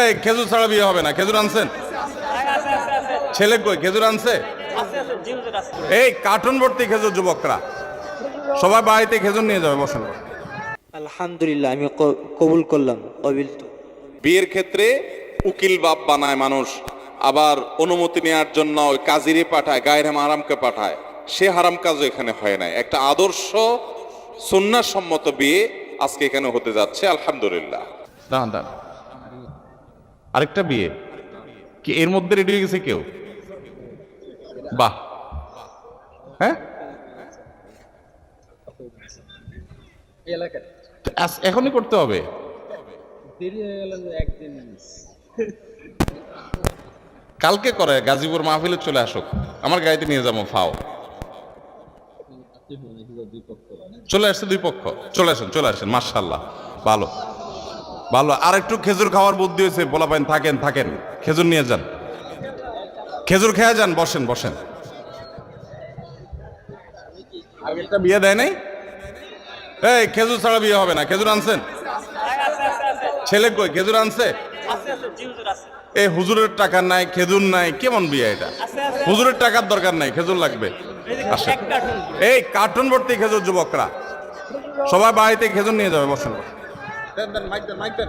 এই খেজুর ছাড়া বিয়ে হবে না। খেজুর আনছেন? ছেলে কই? খেজুর আনছে? এই কার্টুন ভর্তি খেজুর যুবকরা। সবাই বাড়িতে খেজুর নিয়ে যাবে বসেন। আলহামদুলিল্লাহ আমি কবুল করলাম কবিল তো। বিয়ের ক্ষেত্রে উকিল বাপ বানায় মানুষ আবার অনুমতি নেওয়ার জন্য ওই কাজিরে পাঠায় গায়ের হারামকে পাঠায়। সে হারাম কাজও এখানে হয় নাই। একটা আদর্শ সন্ন্যাসম্মত বিয়ে আজকে এখানে হতে যাচ্ছে আলহামদুলিল্লাহ। দাঁড়ান দাঁড়ান। আরেকটা বিয়ে? কি এর মধ্যে রেডি হয়ে গেছে কেউ? বাহ। হ্যাঁ? এখনই করতে হবে? কালকে করে, গাজীপুর মাহফিলে চলে আসুক। আমার গাড়িতে নিয়ে যাব, ফাও। চলে আসছে দুই পক্ষ। চলে আসেন চলে আসেন মার্শাল্লাহ ভালো। ভালো আর একটু খেজুর খাওয়ার বুদ্ধি হয়েছে। বলা পাইন থাকেন থাকেন। খেজুর নিয়ে যান। খেজুর খেয়ে যান, বসেন বসেন। বিয়ে দেয় নাই? এই, খেজুর ছাড়া বিয়ে হবে না। খেজুর আনছেন? ছেলে কই? খেজুর আনছে? এই, হুজুরের টাকা নাই, খেজুর নাই। কেমন বিয়ে এটা? হুজুরের টাকার দরকার নাই, খেজুর লাগবে। এই, কার্টুন ভর্তি খেজুর যুবকরা। সবাই বাড়িতে খেজুর নিয়ে যাবে বসেন। দেন দেন মাইক দেন মাইক দেন।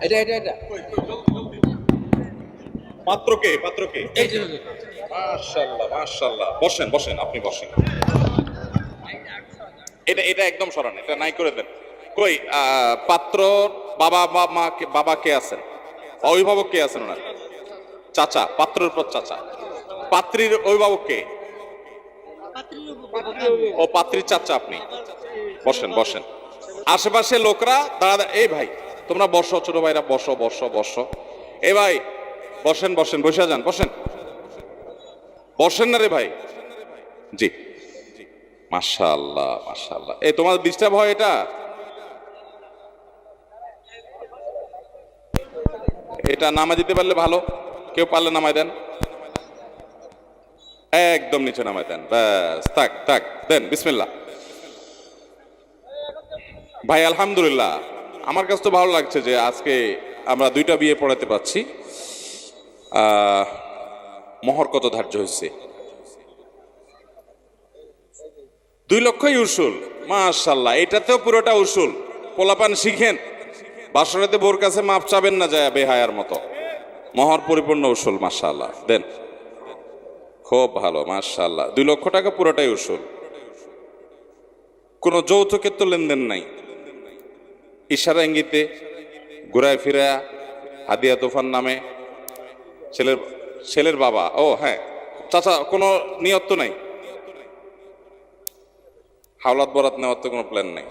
এটা এটা এটা। পাত্রকে পাত্রকে মাশাআল্লাহ মাশাআল্লাহ। বসেন বসেন আপনি বসেন। এটা এটা একদম সরান এটা নাই করে দেন। কই আহ, পাত্র বাবা বা মা কে- বাবা কে আছেন? অভিভাবক কে আছেন ওনার? চাচা পাত্রের পর চাচা। পাত্রীর অভিভাবককে? ও পাত্রীর চাচা আপনি। বসেন বসেন। আশেপাশে লোকরা, দাঁড়া এই ভাই, তোমরা বসো, ছোট ভাইরা, বসো বসো বসো। এ ভাই, বসেন বসেন, বসে যান, বসেন। বসেন না রে ভাই। জি। মাশাআল্লাহ মাশাআল্লাহ। এই তোমার ডিস্টার্ব হয় এটা? এটা নামা দিতে পারলে ভালো। কেউ পারলে নামাই দেন। একদম নিচে নামাই দেন। ব্যাস থাক থাক দেন বিসমিল্লাহ। ভাই আলহামদুলিল্লাহ। আমার কাছে তো ভালো লাগছে যে আজকে আমরা দুইটা বিয়ে পড়াতে আহ, মহর কত ধার্য হয়েছে? দুই লক্ষই উসুল মাশাল্লাহ এটাতেও পুরোটা উসুল পোলাপান শিখেন বাসরাতে বোর কাছে মাপ চাবেন না যায় বেহায়ার মতো। মহর পরিপূর্ণ উসুল মাশাল্লাহ দেন। খুব ভালো মাশাল্লাহ দুই লক্ষ টাকা পুরোটাই উসুল। কোনো যৌতুকের তো লেনদেন নাই। ইশারা ইঙ্গিতে ঘুরায় ফিরা হাদিয়া তুফান নামে ছেলের ছেলের বাবা। ও হ্যাঁ চাচা, কোনো নিয়ত তো নাই? হাওলাত বরাত নেওয়ার তো কোনো প্ল্যান নেই।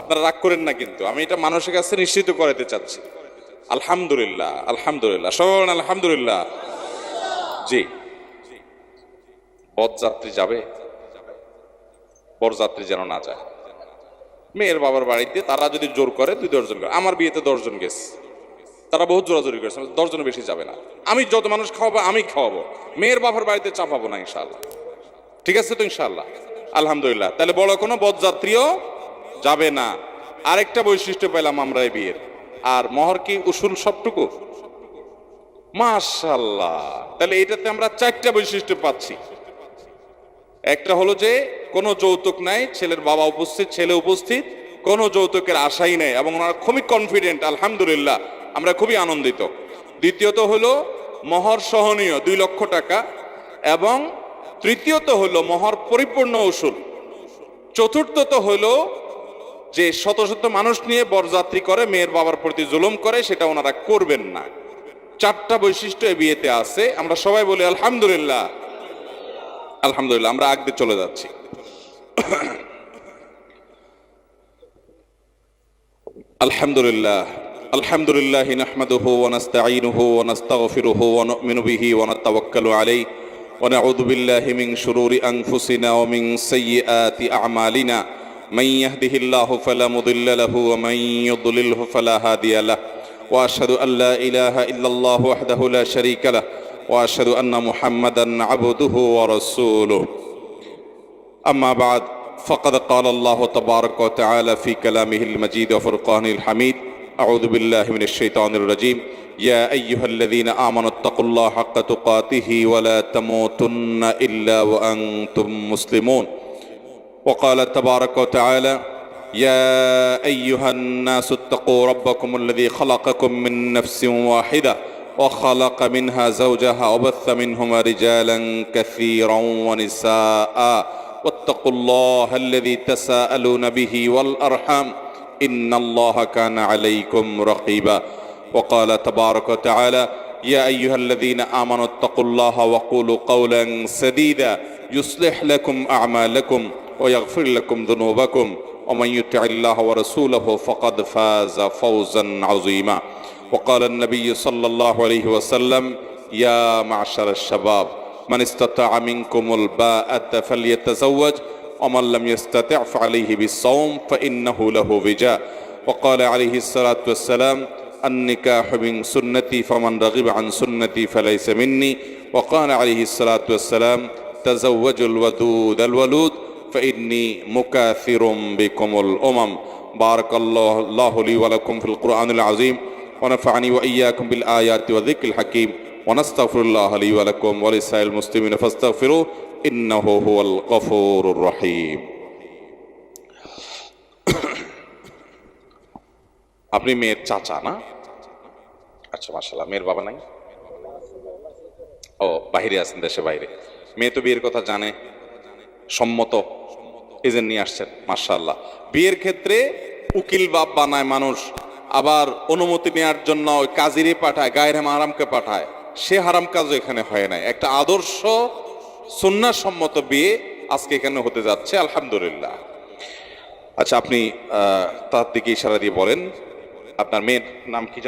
আপনারা রাগ করেন না কিন্তু, আমি এটা মানুষের কাছে নিশ্চিত করাতে চাচ্ছি। আলহামদুলিল্লাহ আলহামদুলিল্লাহ বলেন আলহামদুলিল্লাহ। জি। পথযাত্রী যাবে, বরযাত্রী যেন না যায়। মেয়ের বাবার বাড়িতে তারা যদি জোর করে, দুই দশজন আমার বিয়েতে দশজন গেছে। তারা বহুত জোরাজোরি করেছে। দশজনের বেশি যাবে না। আমি যত মানুষ খাওয়াবো, আমি খাওয়াবো। মেয়ের বাবার বাড়িতে চাপাবো না ইনশাল্লাহ ঠিক আছে তো ইনশাল্লাহ আলহামদুলিল্লাহ। তাহলে বড় কোনো বদযাত্রীও যাবে না। আরেকটা বৈশিষ্ট্য পেলাম আমরা এই বিয়ের। আর মহর কি উসুল সবটুকু? মাশাল্লাহ তাহলে এটাতে আমরা চারটা বৈশিষ্ট্য পাচ্ছি। একটা হলো যে, কোনো যৌতুক নাই, ছেলের বাবা উপস্থিত, ছেলে উপস্থিত, কোনো যৌতুকের আশাই নেই এবং ওনারা খুবই কনফিডেন্ট আলহামদুলিল্লাহ, আমরা খুবই আনন্দিত। দ্বিতীয়ত হলো মহর সহনীয়, দুই লক্ষ টাকা এবং তৃতীয়ত হলো মহর পরিপূর্ণ উসুল চতুর্থত হলো যে শত শত মানুষ নিয়ে বরযাত্রী করে, মেয়ের বাবার প্রতি জুলুম করে, সেটা ওনারা করবেন না। চারটা বৈশিষ্ট্য এ বিয়েতে আছে, আমরা সবাই বলি আলহামদুলিল্লাহ আলহামদুলিল্লাহ আমরা আগতে চলে যাচ্ছি আলহামদুলিল্লাহ আলহামদুলিল্লাহ نحمده ونستعينه ونستغفره ونؤمن به ونتوكل عليه ونعوذ بالله من شرور انفسنا ومن سيئات اعمالنا من يهده الله فلا مضل له ومن يضلله فلا هادي له واشهد ان لا اله الا الله وحده لا شريك له وأشهد أن محمدا عبده ورسوله. أما بعد فقد قال الله تبارك وتعالى في كلامه المجيد وفرقانه الحميد أعوذ بالله من الشيطان الرجيم. يا أيها الذين آمنوا اتقوا الله حق تقاته ولا تموتن إلا وأنتم مسلمون. وقال تبارك وتعالى يا أيها الناس اتقوا ربكم الذي خلقكم من نفس واحدة وخلق منها زوجها وبث منهما رجالا كثيرا ونساء. واتقوا الله الذي تساءلون به والأرحام. إن الله كان عليكم رقيبا. وقال تبارك وتعالى يا أيها الذين آمنوا اتقوا الله وقولوا قولا سديدا. يصلح لكم أعمالكم ويغفر لكم ذنوبكم. ومن يطع الله ورسوله فقد فاز فوزا عظيما. وقال النبي صلى الله عليه وسلم يا معشر الشباب من استطاع منكم الباءة فليتزوج ومن لم يستطع فعليه بالصوم فإنه له وجاء وقال عليه الصلاة والسلام النكاح من سنتي فمن رغب عن سنتي فليس مني. وقال عليه الصلاة والسلام تزوجوا الودود الولود فإني مكاثر بكم الأمم. بارك الله, الله لي ولكم في القرآن العظيم. ونفعني وإياكم بالآيات والذكر الحكيم ونستغفر الله لي ولكم ولسائر المسلمين فاستغفروه إنه هو الغفور الرحيم আপনি মেয়ের চাচা না আচ্ছা মাশাল্লাহ মেয়ের বাবা নাই ও বাইরে আছেন দেশে বাইরে মেয়ে তো বিয়ের কথা জানে সম্মত এজেন্ট নিয়ে আসছেন মার্শাল্লাহ বিয়ের ক্ষেত্রে উকিল বাপ বানায় মানুষ আবার অনুমতি নেওয়ার জন্য ওই কাজিরে পাঠায় গায়ের হারামকে পাঠায়। সে হারাম কাজও এখানে হয় নাই। একটা আদর্শ সুন্নার সম্মত বিয়ে আজকে এখানে হতে যাচ্ছে আলহামদুলিল্লাহ। আচ্ছা আপনি তার দিকে ইশারা দিয়ে বলেন। আপনার মেয়ের নাম কি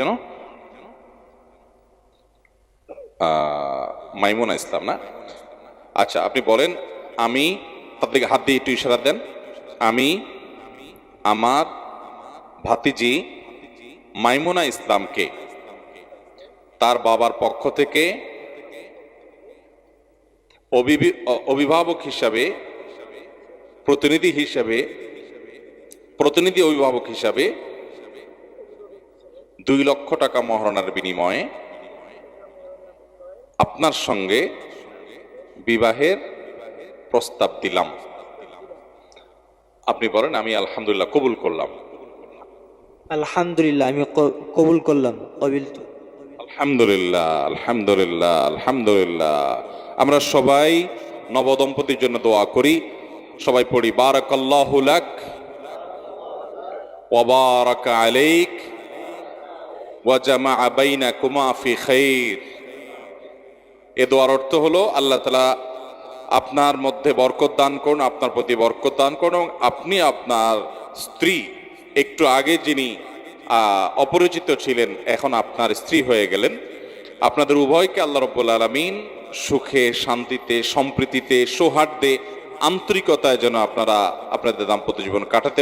আহ, মাইমুনা ইসলাম না? আচ্ছা আপনি বলেন আমি তার দিকে হাত দিয়ে একটু ইশারা দেন। আমি আমার ভাতিজি মাইমুনা ইসলামকে, তার বাবার পক্ষ থেকে অভিভাবক হিসাবে, প্রতিনিধি হিসাবে, প্রতিনিধি অভিভাবক হিসাবে দুই লক্ষ টাকা মহারণার বিনিময়ে আপনার সঙ্গে বিবাহের প্রস্তাব দিলাম। আপনি বলেন, আমি আলহামদুলিল্লাহ কবুল করলাম। আলহামদুলিল্লাহ, আমি কবুল করলাম, কবিল আলহামদুলিল্লাহ আলহামদুলিল্লাহ আলহামদুলিল্লাহ। আমরা সবাই নবদম্পতির জন্য দোয়া করি। সবাই পড়ি, বারাকাল্লাহু লাক ওয়া বারাকা আলাইক ওয়া জামাআ বাইনাকুমা ফি খাইর। এ দোয়ার অর্থ হলো, আল্লাহ তাআলা আপনার মধ্যে বরকত দান করুন, আপনার প্রতি বরকত দান করুন আপনি আপনার স্ত্রী একটু আগে যিনি অপরিচিত ছিলেন, এখন আপনার স্ত্রী হয়ে গেলেন। আপনাদের উভয়কে আল্লাহ রব্বুল আলমিন সুখে, শান্তিতে, সম্প্রীতিতে, সৌহার্দ্যে, আন্তরিকতায় যেন আপনারা আপনাদের দাম্পত্য জীবন কাটাতে